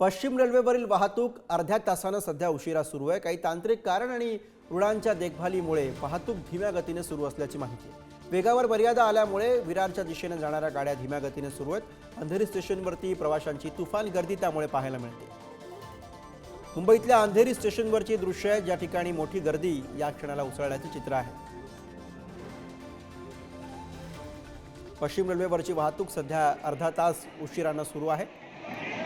पश्चिम रेल्वेवरील वाहतूक अर्ध्या तासानं सध्या उशिरा सुरू आहे. काही तांत्रिक कारण आणि रुळांच्या देखभालीमुळे वाहतूक धीम्या गतीने सुरू असल्याची माहिती. वेगावर मर्यादा आल्यामुळे विरारच्या दिशेने जाणाऱ्या गाड्या धीम्या गतीने सुरू आहेत. अंधेरी स्टेशनवरती प्रवाशांची तुफान गर्दी त्यामुळे पाहायला मिळते. मुंबईतल्या अंधेरी स्टेशनवरची दृश्य आहे. ज्या ठिकाणी मोठी गर्दी या क्षणाला उसळण्याचे चित्र आहे. पश्चिम रेल्वेवरची वाहतूक सध्या अर्धा तास उशिरानं सुरू आहे.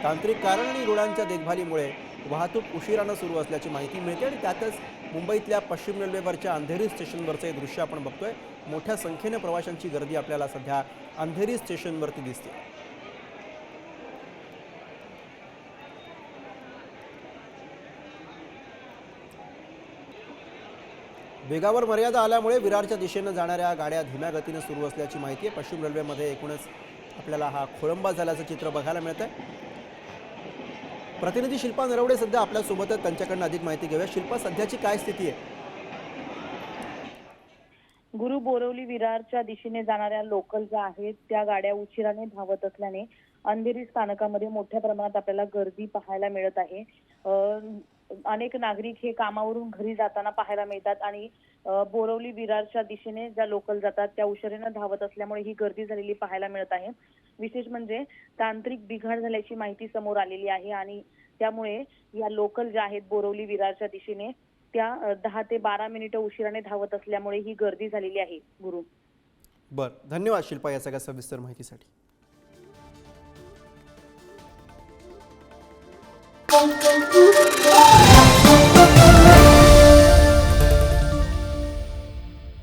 तांत्रिक कारण आणि रुळांच्या देखभालीमुळे वाहतूक उशिरानं सुरू असल्याची माहिती मिळते आणि त्यातच मुंबईतल्या पश्चिम रेल्वेवरच्या अंधेरी स्टेशनवरचं हे दृश्य आपण बघतोय. मोठ्या संख्येने प्रवाशांची गर्दी आपल्याला सध्या अंधेरी स्टेशनवरती दिसते. वेगावर मर्यादा आल्यामुळे विरारच्या दिशेनं जाणाऱ्या गाड्या धीम्या गतीनं सुरू असल्याची माहिती आहे. पश्चिम रेल्वेमध्ये एकूणच आपल्याला हा खोळंबा झाल्याचं चित्र बघायला मिळतं आहे प्रतिनिधी शिल्पा नरवडे सध्या आपल्यासोबत आहेत. त्यांच्याकडनं अधिक माहिती घेऊया. शिल्पा सध्याची काय स्थिती आहे? गुरु बोरवली विरारच्या दिशेने जाणाऱ्या लोकल ज्या आहेत त्या गाड्या उशिराने धावत असल्याने अंधेरी स्थानकामध्ये मोठ्या प्रमाणात आपल्याला गर्दी पाहायला मिळत आहे. अं, अनेक नागरिक हे कामावरून घरी जाताना पाहायला मिळतात आणि बोरवली विरारच्या दिशेने ज्या लोकल जातात त्या उशिरेने धावत असल्यामुळे ही गर्दी झालेली पाहायला मिळत आहे. विशेष म्हणजे तांत्रिक बिघाड झाल्याची माहिती समोर आलेली आहे आणि त्यामुळे या लोकल ज्या आहेत बोरवली विरारच्या दिशेने त्या दहा ते बारा मिनिटं उशिराने धावत असल्यामुळे ही गर्दी झालेली आहे. गुरु. बरं धन्यवाद शिल्पा या सगळ्या सविस्तर माहितीसाठी.